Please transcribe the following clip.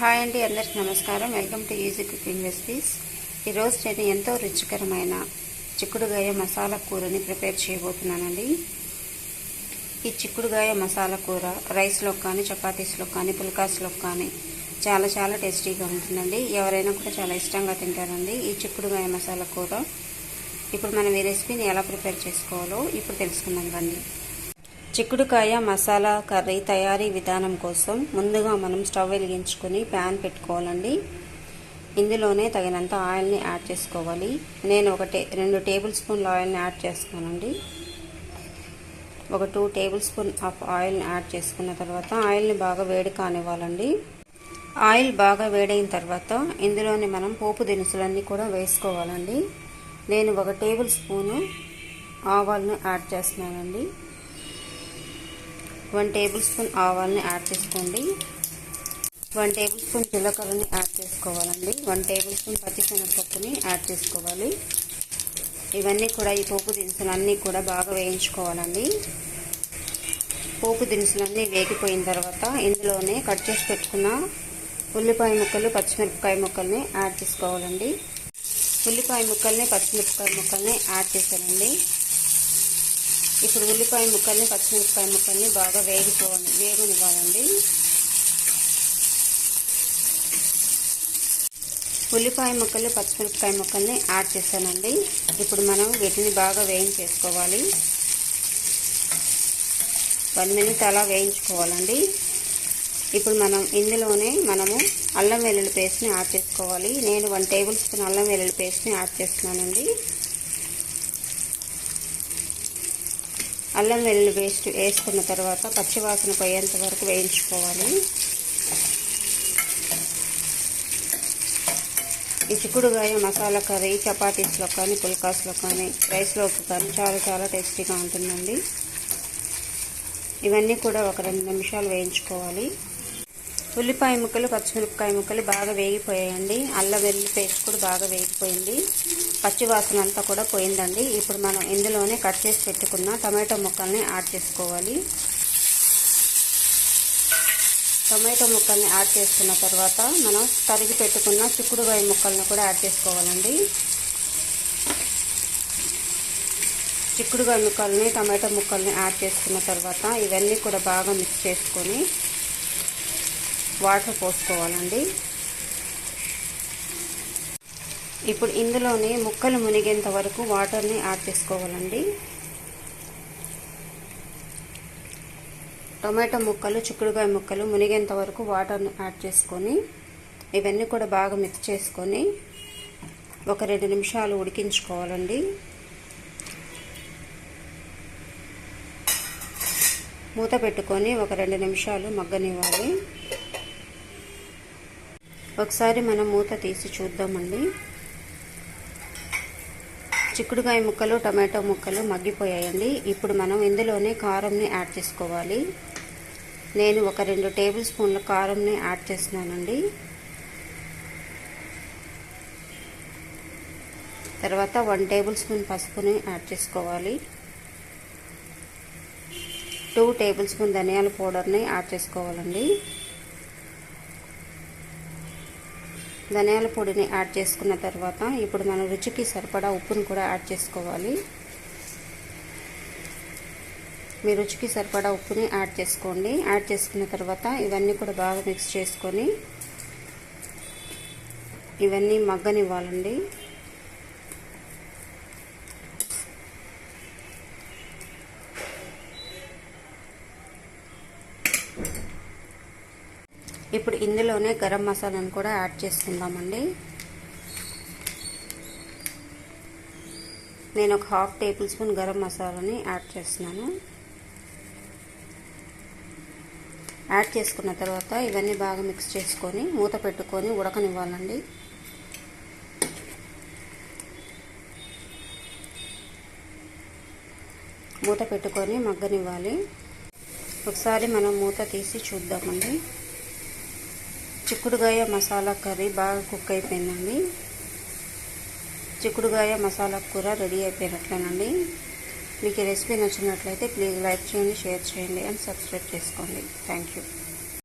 Hi అండి అందరికి నమస్కారం. Welcome to easy cooking recipes. ఈరోజు నేను ఎంతో రుచికరమైన చిక్కుడుగాయ మసాలా కూరని ప్రిపేర్ చేయబోతున్నానండి. ఈ చిక్కుడుగాయ మసాలా కూర రైస్లో కానీ చపాతీస్లో కానీ పుల్కాస్లో కానీ చాలా చాలా టేస్టీగా ఉంటుందండి. ఎవరైనా కూడా చాలా ఇష్టంగా తింటారండి ఈ చిక్కుడుగాయ మసాలా కూర. ఇప్పుడు మనం ఈ రెసిపీని ఎలా ప్రిపేర్ చేసుకోవాలో ఇప్పుడు తెలుసుకుందాం రండి. చిక్కుడుకాయ మసాలా కర్రీ తయారీ విధానం కోసం ముందుగా మనం స్టవ్ వెలిగించుకొని ప్యాన్ పెట్టుకోవాలండి. ఇందులోనే తగినంత ఆయిల్ని యాడ్ చేసుకోవాలి. నేను ఒక టే రెండు టేబుల్ స్పూన్ల ఆయిల్ని యాడ్ చేస్తున్నానండి. ఒక టూ టేబుల్ స్పూన్ ఆఫ్ ఆయిల్ని యాడ్ చేసుకున్న తర్వాత ఆయిల్ని బాగా వేడి కానివ్వాలండి. ఆయిల్ బాగా వేడైన తర్వాత ఇందులోనే మనం పోపు దినుసులన్నీ కూడా వేసుకోవాలండి. నేను ఒక టేబుల్ స్పూను ఆవాలను యాడ్ చేస్తున్నానండి. వన్ టేబుల్ స్పూన్ ఆవాల్ని యాడ్ చేసుకోండి. వన్ టేబుల్ స్పూన్ జీలకర్రని యాడ్ చేసుకోవాలండి. వన్ టేబుల్ స్పూన్ పచ్చిశనగపప్పుని యాడ్ చేసుకోవాలి. ఇవన్నీ కూడా ఈ పోపు దినుసులన్నీ కూడా బాగా వేయించుకోవాలండి. పోపు దినుసులన్నీ వేగిపోయిన తర్వాత ఇందులోనే కట్ చేసి పెట్టుకున్న ఉల్లిపాయ ముక్కలు పచ్చిమిరపకాయ ముక్కల్ని యాడ్ చేసుకోవాలండి. ఉల్లిపాయ ముక్కల్ని పచ్చిమిరపకాయ ముక్కల్ని యాడ్ చేశానండి. ఇప్పుడు ఉల్లిపాయ ముక్కల్ని పచ్చిమిరపకాయ ముక్కల్ని బాగా వేగిపోవాలి వేగనివ్వాలండి. ఉల్లిపాయ ముక్కలు పచ్చిమిరపకాయ ముక్కల్ని యాడ్ చేశానండి. ఇప్పుడు మనం వీటిని బాగా వేయించేసుకోవాలి. వన్ మినిట్ అలా వేయించుకోవాలండి. ఇప్పుడు మనం ఇందులోనే మనము అల్లం వెల్లుల్లి పేస్ట్ని యాడ్ చేసుకోవాలి. నేను వన్ టేబుల్ స్పూన్ అల్లం వెల్లుల్లి పేస్ట్ని యాడ్ చేస్తున్నానండి. అల్లం వెల్లుల్లి పేస్ట్ వేసుకున్న తర్వాత పచ్చివాసన పోయేంత వరకు వేయించుకోవాలి. ఈ చిక్కుడుగాయ మసాలా కర్రీ చపాతీస్లో కానీ పుల్కాస్లో కానీ రైస్లోకి కానీ చాలా చాలా టేస్టీగా ఉంటుందండి. ఇవన్నీ కూడా ఒక రెండు నిమిషాలు వేయించుకోవాలి. ఉల్లిపాయ ముక్కలు పచ్చిమిరపకాయ ముక్కలు బాగా వేగిపోయాయండి. అల్లం వెల్లుల్లి పేస్ట్ కూడా బాగా వేగిపోయింది. పచ్చివాసన అంతా కూడా పోయిందండి. ఇప్పుడు మనం ఇందులోనే కట్ చేసి పెట్టుకున్న టమాటో ముక్కల్ని యాడ్ చేసుకోవాలి. టమాటో ముక్కల్ని యాడ్ చేసుకున్న తర్వాత మనం తరిగి పెట్టుకున్న చిక్కుడుగాయ ముక్కల్ని కూడా యాడ్ చేసుకోవాలండి. చిక్కుడుగాయ ముక్కల్ని టమాటో ముక్కల్ని యాడ్ చేసుకున్న తర్వాత ఇవన్నీ కూడా బాగా మిక్స్ చేసుకొని వాటర్ పోసుకోవాలండి. ఇప్పుడు ఇందులోనే ముక్కలు మునిగేంత వరకు వాటర్ని యాడ్ చేసుకోవాలండి. టొమాటో ముక్కలు చిక్కుడుకాయ ముక్కలు మునిగేంత వరకు వాటర్ని యాడ్ చేసుకొని ఇవన్నీ కూడా బాగా మిక్స్ చేసుకొని ఒక రెండు నిమిషాలు ఉడికించుకోవాలండి. మూత పెట్టుకొని ఒక రెండు నిమిషాలు మగ్గనివ్వాలి. ఒకసారి మనం మూత తీసి చూద్దామండి. చిక్కుడుకాయ ముక్కలు టమాటో ముక్కలు మగ్గిపోయాయండి. ఇప్పుడు మనం ఇందులోనే కారంని యాడ్ చేసుకోవాలి. నేను ఒక రెండు టేబుల్ స్పూన్ల కారంని యాడ్ చేస్తున్నానండి. తర్వాత వన్ టేబుల్ స్పూన్ పసుపుని యాడ్ చేసుకోవాలి. టూ టేబుల్ స్పూన్ ధనియాల పౌడర్ని యాడ్ చేసుకోవాలండి. ధనియాల పొడిని యాడ్ చేసుకున్న తర్వాత ఇప్పుడు మనం రుచికి సరిపడా ఉప్పును కూడా యాడ్ చేసుకోవాలి. మీ రుచికి సరిపడా ఉప్పుని యాడ్ చేసుకోండి. యాడ్ చేసుకున్న తర్వాత ఇవన్నీ కూడా బాగా మిక్స్ చేసుకొని ఇవన్నీ మగ్గనివ్వాలండి. ఇప్పుడు ఇందులోనే గరం మసాలాను కూడా యాడ్ చేసుకుందామండి నేను ఒక హాఫ్ టేబుల్ స్పూన్ గరం మసాలాని యాడ్ చేస్తున్నాను. యాడ్ చేసుకున్న తర్వాత ఇవన్నీ బాగా మిక్స్ చేసుకొని మూత పెట్టుకొని ఉడకనివ్వాలండి. మూత పెట్టుకొని మగ్గనివ్వాలి. ఒకసారి మనం మూత తీసి చూద్దామండి. చిక్కుడుగాయ మసాలా కర్రీ బాగా కుక్ అయిపోయిందండి. చిక్కుడుగాయ మసాలా కూర రెడీ అయిపోయినట్లేనండి. మీకు ఈ రెసిపీ నచ్చినట్లయితే ప్లీజ్ లైక్ చేయండి షేర్ చేయండి అండ్ సబ్స్క్రైబ్ చేసుకోండి. Thank you.